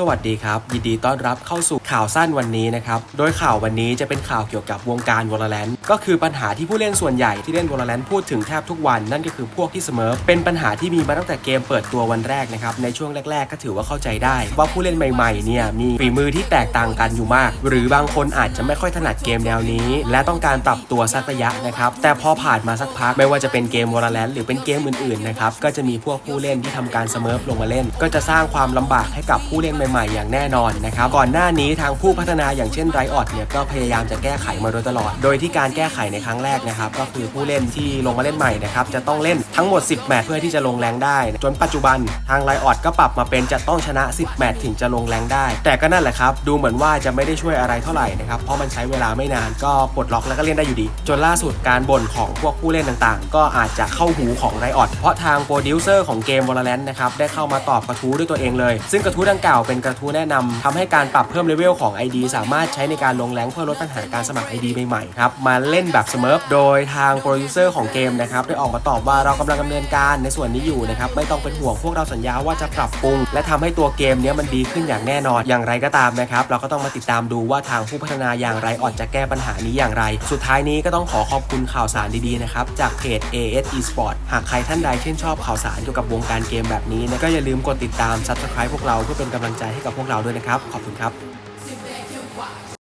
สวัสดีครับ ยินดีต้อนรับเข้าสู่ข่าวสั้นวันนี้นะครับ โดยข่าววันนี้จะเป็นข่าวเกี่ยวกับวงการวอลเลนก็คือปัญหาที่ผู้เล่นส่วนใหญ่ที่เล่นวอลเลนพูดถึงแทบทุกวันนั่นก็คือพวกที่เสมอ เป็นปัญหาที่มีมาตั้งแต่เกมเปิดตัววันแรกนะครับ ในช่วงแรก ๆ ก็ถือว่าเข้าใจได้ ว่าผู้เล่นใหม่ๆเนี่ยมีฝีมือที่แตกต่างกันอยู่มาก หรือบางคนอาจจะไม่ค่อยถนัดเกมแนวนี้ และต้องการปรับตัวสักระยะนะครับแต่พอผ่านมาสักพักไม่ว่าจะเป็นเกมวอลเลนหรือเป็นเกมอื่นๆนะครับก็จะมีพวกผู้เล่นที่ทำการเสมอลงมาเล่น ก็จะสร้างความลำบากให้กับผู้เล่นใหม่ๆ อย่างแน่นอนนะครับก่อนหน้านี้ทางผู้พัฒนาอย่างเช่นไรออดเนี่ยก็พยายามจะแก้ไขมาโดยตลอด โดยที่การแก้ไขในครั้งแรกนะครับก็คือผู้เล่นที่ลงมาเล่นใหม่นะครับจะต้องเล่นทั้งหมด 10 แมตช์เพื่อที่จะลงแรงได้จนปัจจุบันทางไรออดก็ปรับมาเป็นจะต้องชนะ 10 แมตช์ถึงจะลงแรงได้ แต่ก็นั่นแหละครับดูเหมือนว่าจะไม่ได้ช่วยอะไรเท่าไหร่นะครับเพราะมันใช้เวลาไม่นานก็ปลดล็อกแล้วก็เล่นได้อยู่ดี จนล่าสุดการบ่นของพวกผู้เล่นต่างๆ ก็อาจจะเข้าหูของไรออดเพราะทางโปรดิวเซอร์ของเกม Valorant นะครับได้เข้ามาตอบกระทู้ด้วยตัวเองเลย ซึ่งกระทู้ดังกล่าวเป็นกระทู้แนะนำทำให้การปรับเพิ่มเลเวลของ ID สามารถใช้ในการลงแรงเพื่อลดปัญหาการสมัคร ID ใหม่ๆครับมาเล่นแบบเสมอโดยทางโปรดิวเซอร์ของเกมนะครับได้ออกมาตอบว่าเรากำลังดำเนินการในส่วนนี้อยู่นะครับไม่ต้องเป็นห่วงพวกเราสัญญาว่าจะปรับปรุง และทำให้ตัวเกมนี้มันดีขึ้นอย่างแน่นอนอย่างไรก็ตามนะครับเราก็ต้องมาติดตามดูว่าทางผู้พัฒนาอย่างไรออดจะแก้ปัญหานี้อย่างไร สุดท้ายนี้ก็ต้องขอขอบคุณข่าวสารดีๆนะครับจากเพจ AS Esport หากใครท่านใดชื่นชอบข่าวสารเกี่ยวกับวงการเกมแบบนี้นะก็อย่าลืมกดติดตาม Subscribe พวกเราเพื่อเป็นกำลังใจให้กับพวกเราด้วยนะครับ ขอบคุณครับ